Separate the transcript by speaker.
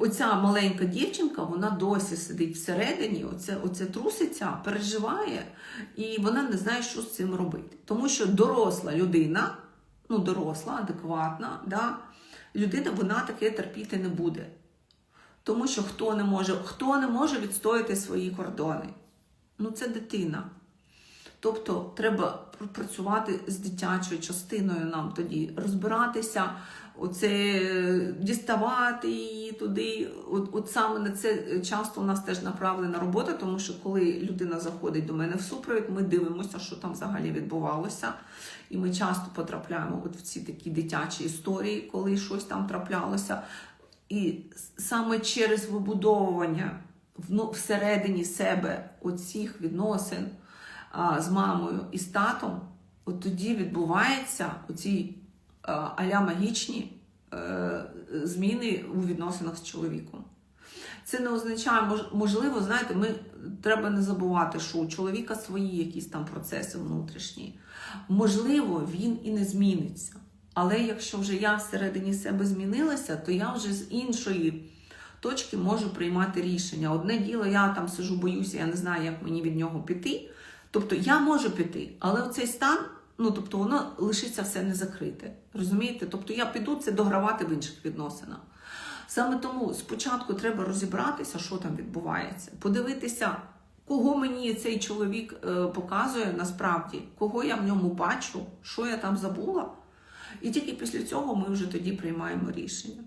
Speaker 1: оця маленька дівчинка, вона досі сидить всередині, оце, оце труситься, переживає, і вона не знає, що з цим робити. Тому що доросла людина, ну доросла, адекватна, да, людина вона таке терпіти не буде. Тому що хто не може, хто не може відстояти свої кордони? Ну, це дитина. Тобто треба працювати з дитячою частиною нам тоді, розбиратися, оце е, діставати її туди. От, от саме на це часто у нас теж направлена робота, тому що коли людина заходить до мене в супровід, ми дивимося, що там взагалі відбувалося. І ми часто потрапляємо от в ці такі дитячі історії, коли щось там траплялося. І саме через вибудовування всередині себе оцих відносин з мамою і з татом, от тоді відбуваються оці аля магічні е, зміни у відносинах з чоловіком. Це не означає, можливо, знаєте, ми треба не забувати, що у чоловіка свої якісь там процеси внутрішні. Можливо, він і не зміниться. Але якщо вже я всередині себе змінилася, то я вже з іншої точки можу приймати рішення. Одне діло, я там сижу, боюся, я не знаю, як мені від нього піти. Тобто я можу піти, але оцей стан, ну тобто воно лишиться все не закрите. Розумієте? Тобто я піду це догравати в інших відносинах. Саме тому спочатку треба розібратися, що там відбувається, подивитися, кого мені цей чоловік е, показує насправді, кого я в ньому бачу, що я там забула. І тільки після цього ми вже тоді приймаємо рішення.